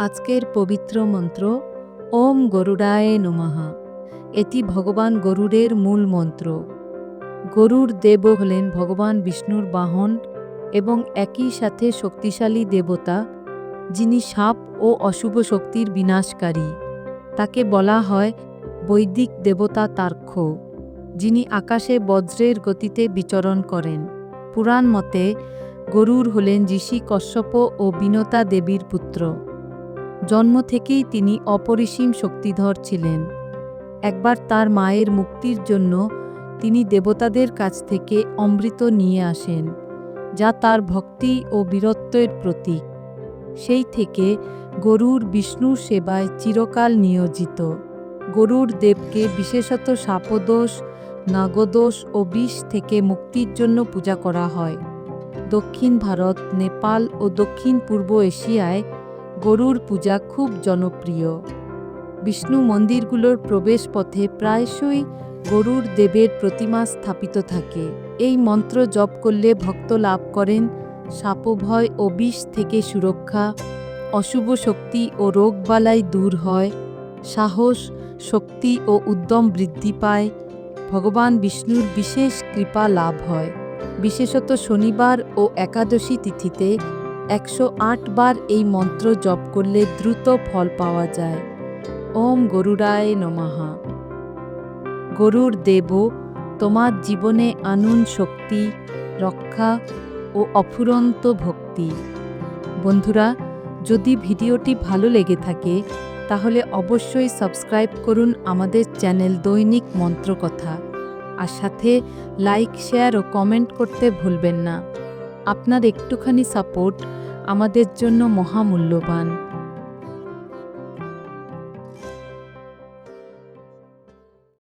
আজকের পবিত্র মন্ত্র, ওম গরুড়ায় নমঃ। এটি ভগবান গরুড়ের মূল মন্ত্র। গরুর দেব হলেন ভগবান বিষ্ণুর বাহন এবং একই সাথে শক্তিশালী দেবতা, যিনি সাপ ও অশুভ শক্তির বিনাশকারী। তাকে বলা হয় বৈদিক দেবতা তার্ক্ষ, যিনি আকাশে বজ্রের গতিতে বিচরণ করেন। পুরাণ মতে গরুর হলেন ঋষি কশ্যপ ও বিনতা দেবীর পুত্র। জন্ম থেকেই তিনি অপরিসীম শক্তিধর ছিলেন। একবার তার মায়ের মুক্তির জন্য তিনি দেবতাদের কাছ থেকে অমৃত নিয়ে আসেন, যা তার ভক্তি ও বীরত্বের প্রতীক। সেই থেকে গরুর বিষ্ণুর সেবায় চিরকাল নিয়োজিত। গরুর দেবকে বিশেষত সাপদোষ, নাগদোষ ও বিষ থেকে মুক্তির জন্য পূজা করা হয়। দক্ষিণ ভারত, নেপাল ও দক্ষিণ পূর্ব এশিয়ায় গরুর পূজা খুব জনপ্রিয়। বিষ্ণু মন্দিরগুলোর প্রবেশপথে প্রায়শই গরুর দেবের প্রতিমা স্থাপিত থাকে। এই মন্ত্র জপ করলে ভক্ত লাভ করেন সাপভয় ও বিষ থেকে সুরক্ষা, অশুভ শক্তি ও রোগবালাই দূর হয়, সাহস, শক্তি ও উদ্যম বৃদ্ধি পায়, ভগবান বিষ্ণুর বিশেষ কৃপা লাভ হয়। বিশেষত শনিবার ও একাদশী তিথিতে একশো বার এই মন্ত্র জপ করলে দ্রুত ফল পাওয়া যায়। ওম গরুরায় নমঃ। গরুর দেব, তোমার জীবনে আনুন শক্তি, রক্ষা ও অফুরন্ত ভক্তি। বন্ধুরা, যদি ভিডিওটি ভালো লেগে থাকে, তাহলে অবশ্যই সাবস্ক্রাইব করুন আমাদের চ্যানেল দৈনিক মন্ত্রকথা। আর সাথে লাইক, শেয়ার ও কমেন্ট করতে ভুলবেন না। আপনার একটুখানি সাপোর্ট আমাদের জন্য মহামূল্যবান।